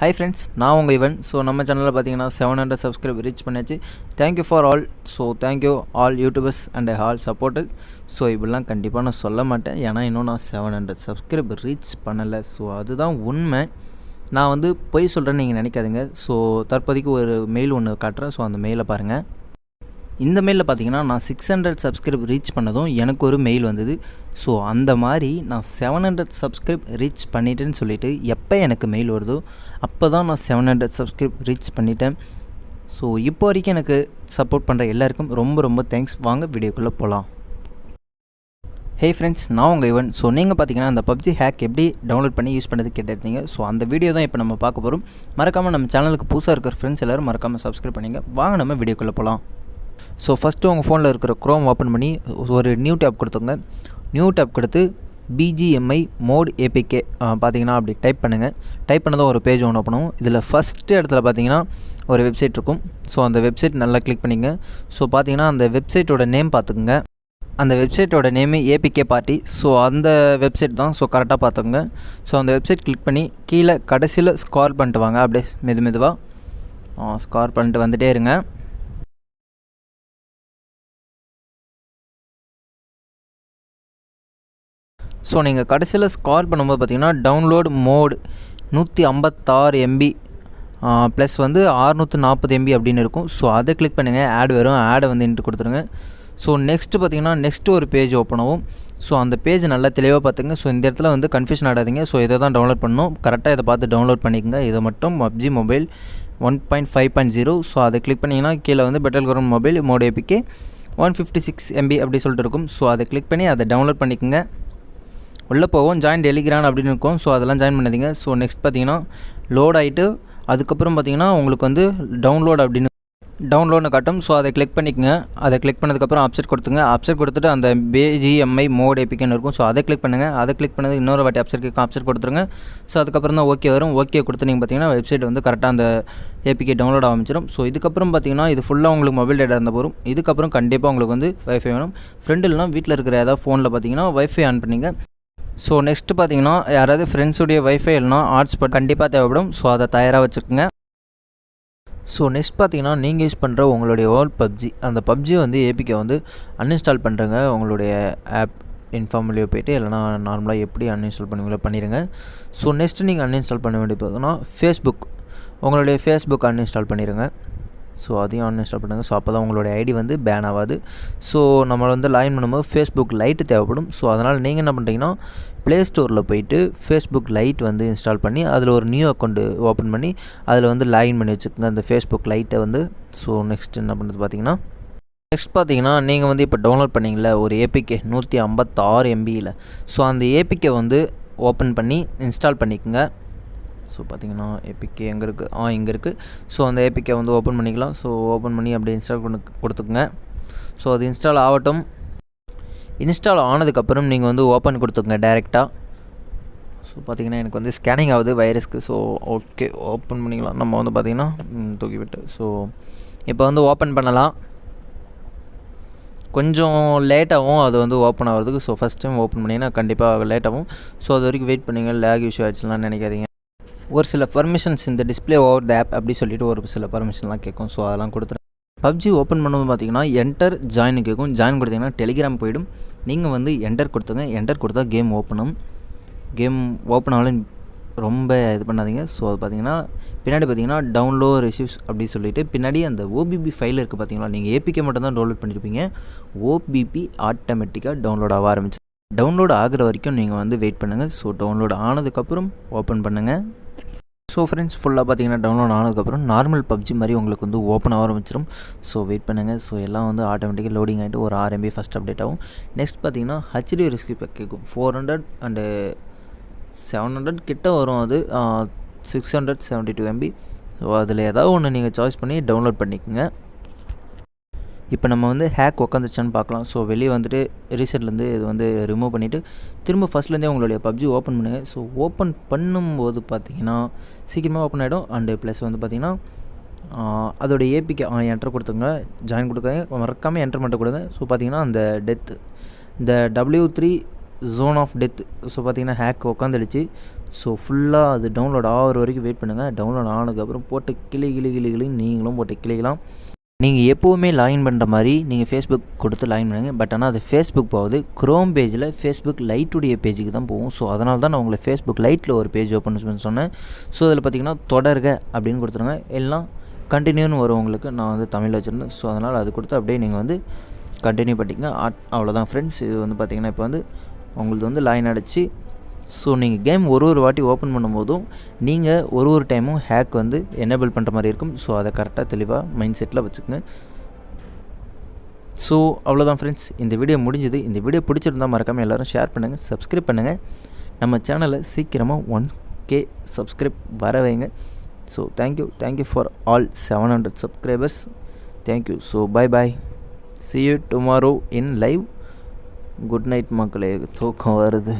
Hi friends நான் உங்கள் இவன். ஸோ நம்ம சேனலில் பார்த்தீங்கன்னா செவன் ஹண்ட்ரட் சப்ஸ்கிரைப் ரீச் பண்ணியாச்சு. Thank you for all so thank you all YouTubers and all supporter so இப்படிலாம் கண்டிப்பாக நான் சொல்ல மாட்டேன். ஏன்னா இன்னும் நான் செவன் ஹண்ட்ரட் சப்ஸ்கிரைப் ரீச் பண்ணலை. ஸோ அதுதான் உண்மை. நான் வந்து பொய் சொல்கிறேன்னு நீங்கள் நினைக்காதீங்க. ஸோ தற்போதைக்கு ஒரு மெயில் ஒன்று காட்டுறேன். ஸோ அந்த மெயிலை பாருங்கள் இந்த மெயிலில் பார்த்தீங்கன்னா நான் சிக்ஸ் ஹண்ட்ரட் சப்ஸ்கிரைப் ரீச் பண்ணதும் எனக்கு ஒரு மெயில் வந்தது. ஸோ அந்த மாதிரி நான் செவன் ஹண்ட்ரட் சப்ஸ்கிரைப் ரீச் பண்ணிட்டேன்னு சொல்லிவிட்டு எப்போ எனக்கு மெயில் வருதோ அப்போ தான் நான் செவன் ஹண்ட்ரட் சப்ஸ்கிரைப் ரீச் பண்ணிட்டேன். ஸோ இப்போ வரைக்கும் எனக்கு சப்போர்ட் பண்ணுற எல்லாருக்கும் ரொம்ப ரொம்ப தேங்க்ஸ் வாங்க வீடியோக்குள்ளே போகலாம் ஹே ஃப்ரெண்ட்ஸ் நான் உங்கள் இவன் ஸோ நீங்கள் பார்த்தீங்கன்னா அந்த பப்ஜி ஹேக் எப்படி டவுன்லோட் பண்ணி யூஸ் பண்ணது கேட்டிருந்தீங்க. ஸோ அந்த வீடியோ தான் இப்போ நம்ம பார்க்க போகிறோம் மறக்காமல் நம்ம சேனலுக்கு புதுசாக இருக்கிற ஃப்ரெண்ட்ஸ் எல்லோரும் மறக்காமல் சப்ஸ்கிரைப் பண்ணிங்க. வாங்க நம்ம வீடியோக்குள்ளே போகலாம் ஸோ ஃபஸ்ட்டு உங்கள் ஃபோனில் இருக்கிற க்ரோம் ஓப்பன் பண்ணி ஒரு நியூ டேப் கொடுத்துங்க நியூ டேப் கொடுத்து பிஜிஎம்ஐ மோட் ஏபிகே பார்த்தீங்கன்னா அப்படி டைப் பண்ணுங்கள் டைப் பண்ணதும் ஒரு பேஜ் ஒன்று ஓப்பனும் இதில் ஃபஸ்ட்டு இடத்துல பார்த்தீங்கன்னா ஒரு வெப்சைட் இருக்கும். ஸோ அந்த வெப்சைட் நல்லா கிளிக் பண்ணிங்க ஸோ பார்த்தீங்கன்னா அந்த வெப்சைட்டோட நேம் பார்த்துக்குங்க அந்த வெப்சைட்டோட நேமு ஏபிகே பார்ட்டி ஸோ அந்த வெப்சைட் தான் ஸோ கரெக்டாக பார்த்துக்குங்க ஸோ அந்த வெப்சைட் கிளிக் பண்ணி கீழே கடைசியில் ஸ்கார் பண்ணிட்டு வாங்க. அப்படியே மெது மெதுவாக ஸ்கார் பண்ணிட்டு வந்துகிட்டே இருங்க. ஸோ நீங்கள் கடைசியில் ஸ்கால் பண்ணும்போது பார்த்தீங்கன்னா டவுன்லோட் மோட் நூற்றி ஐம்பத்தாறு எம்பி ப்ளஸ் வந்து ஆறுநூற்றி நாற்பது எம்பி அப்படின்னு இருக்கும். ஸோ அதை கிளிக் பண்ணுங்கள் ஆட் வரும். ஆடை வந்து இன்ட்டு கொடுத்துருங்க. ஸோ நெக்ஸ்ட்டு பார்த்தீங்கன்னா நெக்ஸ்ட்டு ஒரு பேஜ் ஓப்பன் ஆகும். ஸோ அந்த பேஜ் நல்லா தெளிவாக பார்த்துங்க ஸோ இந்த இடத்துல வந்து கன்ஃபியூஷன் ஆடாதீங்க ஸோ இதை தான் டவுன்லோட் பண்ணணும். கரெக்டாக இதை பார்த்து டவுன்லோட் பண்ணிக்கோங்க. இதை மட்டும் PUBG mobile one point five point zero so அதை கிளிக் பண்ணிங்கன்னா கீழே வந்து battle government mobile mod APK one fifty six MB அப்படி சொல்லிட்டு இருக்கும். ஸோ அதை கிளிக் பண்ணி அதை டவுன்லோட் பண்ணிக்கோங்க. உள்ளே போவோம் ஜாயின் டெலிகிரான் அப்படின்னு இருக்கும். ஸோ அதெல்லாம் ஜாயின் பண்ணாதீங்க. ஸோ நெக்ஸ்ட் பார்த்தீங்கன்னா லோட் ஆகிட்டு அதுக்கப்புறம் பார்த்தீங்கன்னா உங்களுக்கு வந்து டவுன்லோட் அப்படின்னு டவுன்லோட்னு காட்டும். ஸோ அதை கிளிக் பண்ணிக்கங்க. அதை கிளிக் பண்ணதுக்கப்புறம் அப்செட் கொடுத்துங்க அப்செட் கொடுத்துட்டு அந்த பேஜிஎம்ஐ மோட் ஏபிக்கன்னு இருக்கும். ஸோ அதை கிளிக் பண்ணுங்கள் அதை கிளிக் பண்ணது இன்னொரு வாட்டி அப்செட் கிளிக் அப்செட் கொடுத்துருங்க. ஸோ அதுக்கப்புறம் தான் ஓகே வரும். ஓகே கொடுத்து நீங்கள் பார்த்தீங்கன்னா வெப்சைட் வந்து கரெக்டாக அந்த ஏபிகே டவுன்லோட் ஆரம்பிச்சிடும். ஸோ இதுக்கப்புறம் பார்த்தீங்கன்னா இது ஃபுல்லாக உங்களுக்கு மொபைல் டேட்டா இருந்த போகும் இதுக்கப்புறம் கண்டிப்பாக உங்களுக்கு வந்து வைஃபை வேணும். ஃப்ரெண்டு இல்லைனா வீட்டில் இருக்கிற ஏதாவது ஃபோனில் பார்த்தீங்கன்னா வைஃபை ஆன் பண்ணிங்க ஸோ நெக்ஸ்ட் பார்த்தீங்கன்னா யாராவது ஃப்ரெண்ட்ஸுடைய வைஃபை இல்லைனா ஹாட்ஸ்பாட் கண்டிப்பாக தேவைப்படும். ஸோ அதை தயாராக வச்சுக்கோங்க. ஸோ நெக்ஸ்ட் பார்த்தீங்கன்னா நீங்கள் யூஸ் பண்ணுற உங்களுடைய ஓல்ட் பப்ஜி. அந்த பப்ஜியை வந்து ஏபிக்கை வந்து அன்இன்ஸ்டால் பண்ணுறங்க உங்களுடைய ஆப் இன்ஃபார்ம்லேயோ போய்ட்டு இல்லைனா நார்மலாக எப்படி அன்இன்ஸ்டால் பண்ணுவீங்களோ பண்ணிடுங்க ஸோ நெக்ஸ்ட்டு நீங்கள் அன்இன்ஸ்டால் பண்ண வேண்டிய பார்த்தீங்கன்னா ஃபேஸ்புக் உங்களுடைய ஃபேஸ்புக் அன்இன்ஸ்டால் பண்ணிடுங்க ஸோ அதையும் அன்இன்ஸ்டால் பண்ணுங்கள் ஸோ அப்போ தான் உங்களுடைய ஐடி வந்து பேன் ஆகாது. ஸோ நம்ம வந்து லாயின் பண்ணும்போது ஃபேஸ்புக் லைட்டு தேவைப்படும். ஸோ அதனால் நீங்கள் என்ன பண்ணுறீங்கன்னா ப்ளே ஸ்டோரில் போயிட்டு ஃபேஸ்புக் லைட் வந்து இன்ஸ்டால் பண்ணி அதில் ஒரு நியூ அக்கௌண்ட்டு ஓப்பன் பண்ணி அதில் வந்து லாயின் பண்ணி வச்சுக்கோங்க. அந்த ஃபேஸ்புக் லைட்டை வந்து ஸோ நெக்ஸ்ட் என்ன பண்ணுறது பார்த்தீங்கன்னா நெக்ஸ்ட் பார்த்தீங்கன்னா நீங்கள் வந்து இப்போ டவுன்லோட் பண்ணிங்களே ஒரு ஏபிகே நூற்றி ஐம்பத்தாறு எம்பியில் ஸோ அந்த ஏபிகே வந்து ஓப்பன் பண்ணி இன்ஸ்டால் பண்ணிக்கோங்க. ஸோ பார்த்தீங்கன்னா ஏபிகே எங்கே இருக்குது ஆ இங்கே இருக்குது ஸோ அந்த ஏபிகே வந்து ஓப்பன் பண்ணிக்கலாம். ஸோ ஓப்பன் பண்ணி அப்படியே இன்ஸ்டால் பண்ணி கொடுத்துக்குங்க. ஸோ அது இன்ஸ்டால் ஆகட்டும். இன்ஸ்டால் ஆனதுக்கப்புறம் நீங்கள் வந்து ஓப்பன் கொடுத்துக்குங்க டேரெக்டாக ஸோ பார்த்தீங்கன்னா எனக்கு வந்து ஸ்கேனிங் ஆகுது வைரஸ்க்கு ஸோ ஓகே ஓப்பன் பண்ணிக்கலாம். நம்ம வந்து பார்த்திங்கன்னா தூக்கிவிட்டு. ஸோ இப்போ வந்து ஓப்பன் பண்ணலாம். கொஞ்சம் லேட்டாகவும் அது வந்து ஓப்பன் ஆகிறதுக்கு. ஸோ ஃபஸ்ட் டைம் ஓப்பன் பண்ணிங்கன்னா கண்டிப்பாக லேட்டாகும் ஸோ அது வரைக்கும் வெயிட் பண்ணிங்க. லேக் இஷ்யூ ஆயிடுச்சுலாம் நினைக்காதீங்க. ஒரு சில பர்மிஷன்ஸ் இந்த டிஸ்பிளே ஓவர் த ஆப் அப்படி சொல்லிட்டு ஒரு சில பர்மிஷன்லாம் கேட்கும். ஸோ அதெல்லாம் கொடுத்துருங்க பப்ஜி ஓப்பன் பண்ணும்போது பார்த்தீங்கன்னா என்டர் ஜாயின் கேட்கும். ஜாயின் கொடுத்தீங்கன்னா டெலிகிராம் போயிடும். நீங்கள் வந்து என்டர் கொடுத்துங்க. என்டர் கொடுத்தா கேம் ஓப்பனும் கேம் ஓப்பன் ஆகலும் ரொம்ப இது பண்ணாதீங்க. ஸோ அது பார்த்தீங்கன்னா பின்னாடி பார்த்தீங்கன்னா டவுன்லோ ரிசீவ்ஸ் அப்படி சொல்லிட்டு பின்னாடி அந்த ஓபிபி ஃபைல் இருக்குது பார்த்தீங்களா? நீங்கள் ஏபிகே மட்டும் தான் டவுன்லோட் பண்ணியிருப்பீங்க ஓபிபி ஆட்டோமேட்டிக்காக டவுன்லோட் ஆக ஆரம்பிச்சு டவுன்லோட் ஆகிற வரைக்கும் நீங்கள் வந்து வெயிட் பண்ணுங்கள் ஸோ டவுன்லோட் ஆனதுக்கப்புறம் ஓப்பன் பண்ணுங்கள் ஸோ ஃப்ரெண்ட்ஸ் ஃபுல்லாக பார்த்தீங்கன்னா டவுன்லோட் ஆனதுக்கப்புறம் நார்மல் பப்ஜி மாதிரி உங்களுக்கு வந்து ஓப்பன் ஆக ஆரம்பிச்சிடும் ஸோ வெயிட் பண்ணுங்கள் ஸோ எல்லாம் வந்து ஆட்டோமேட்டிக்காக லோடிங் ஆகிட்டு ஒரு ஆர்எம்பி எம்பி ஃபஸ்ட் அப்டேட் ஆகும். நெக்ஸ்ட் பார்த்தீங்கன்னா ஹச்டி ரிஸ்க் கேட்கும். Four hundred and seven hundred கிட்ட வரும் அது. Six hundred seventy two MB so அதில் ஏதாவது ஒன்று நீங்கள் சாய்ஸ் பண்ணி டவுன்லோட் பண்ணிக்கோங்க. இப்போ நம்ம வந்து ஹேக் உட்காந்துருச்சான்னு பார்க்கலாம். ஸோ வெளியே வந்துட்டு ரீசெட்லேருந்து இது வந்து ரிமூவ் பண்ணிவிட்டு திரும்ப ஃபஸ்ட்லேருந்தே உங்களுடைய பப்ஜி ஓப்பன் பண்ணுங்கள் ஸோ ஓப்பன் பண்ணும்போது பார்த்தீங்கன்னா சீக்கிரமாக ஓப்பன் ஆகிடும் அண்டு ப்ளஸ் வந்து பார்த்திங்கன்னா அதோடைய ஏபிக்கு என்ட்ரு கொடுத்துங்க ஜாயின் கொடுக்காங்க மறக்காமல் என்ட்ரு மட்டும் கொடுங்க. ஸோ பார்த்தீங்கன்னா அந்த டெத்து இந்த W three zone of death so பார்த்தீங்கன்னா ஹேக் உட்காந்துடுச்சு ஸோ ஃபுல்லாக அது டவுன்லோட் ஆகிற வரைக்கும் வெயிட் பண்ணுங்கள் டவுன்லோட் ஆனதுக்கப்புறம் போட்டு கிளி கிளி கிளி கிளி நீங்களும் போட்டு கிளிக்கலாம். நீங்கள் எப்போவுமே லாகின் பண்ணுற மாதிரி நீங்கள் ஃபேஸ்புக் கொடுத்து லாகின் பண்ணுங்கள் பட் ஆனால் அது ஃபேஸ்புக் போகுது. க்ரோம் பேஜில் ஃபேஸ்புக் லைட்டுடைய பேஜுக்கு தான் போகும். ஸோ அதனால தான் நான் உங்களை ஃபேஸ்புக் லைட்டில் ஒரு பேஜ் ஓப்பன் பண்ண சொன்னேன். ஸோ அதில் பார்த்தீங்கன்னா தொடர்க அப்படின்னு கொடுத்துருங்க. எல்லாம் கண்டினியூன்னு வரும் உங்களுக்கு. நான் வந்து தமிழ் வச்சுருந்தேன். ஸோ அதனால் அது கொடுத்து அப்படியே நீங்கள் வந்து கண்டினியூ பண்ணிக்கங்க. அவ்வளோதான் ஃப்ரெண்ட்ஸ் இது வந்து பார்த்திங்கன்னா இப்போ வந்து உங்களுக்கு வந்து லைன் அடித்து ஸோ நீங்கள் கேம் ஒரு ஒரு வாட்டி ஓப்பன் பண்ணும்போதும் நீங்கள் ஒரு ஒரு டைமும் ஹேக் வந்து எனேபிள் பண்ணுற மாதிரி இருக்கும். ஸோ அதை கரெக்டாக தெளிவாக மைண்ட் செட்டில் வச்சுக்கோங்க. ஸோ அவ்வளோதான் ஃப்ரெண்ட்ஸ் இந்த வீடியோ முடிஞ்சது. இந்த வீடியோ பிடிச்சிருந்தால் மறக்காமல் எல்லோரும் ஷேர் பண்ணுங்கள் சப்ஸ்கிரைப் பண்ணுங்கள் நம்ம சேனலை சீக்கிரமாக ஒன் கே சப்ஸ்கிரைப் வர வைங்க. So thank you thank you for all seven hundred subscribers thank you so bye bye see you tomorrow in live good night மக்களே. தூக்கம் வருது.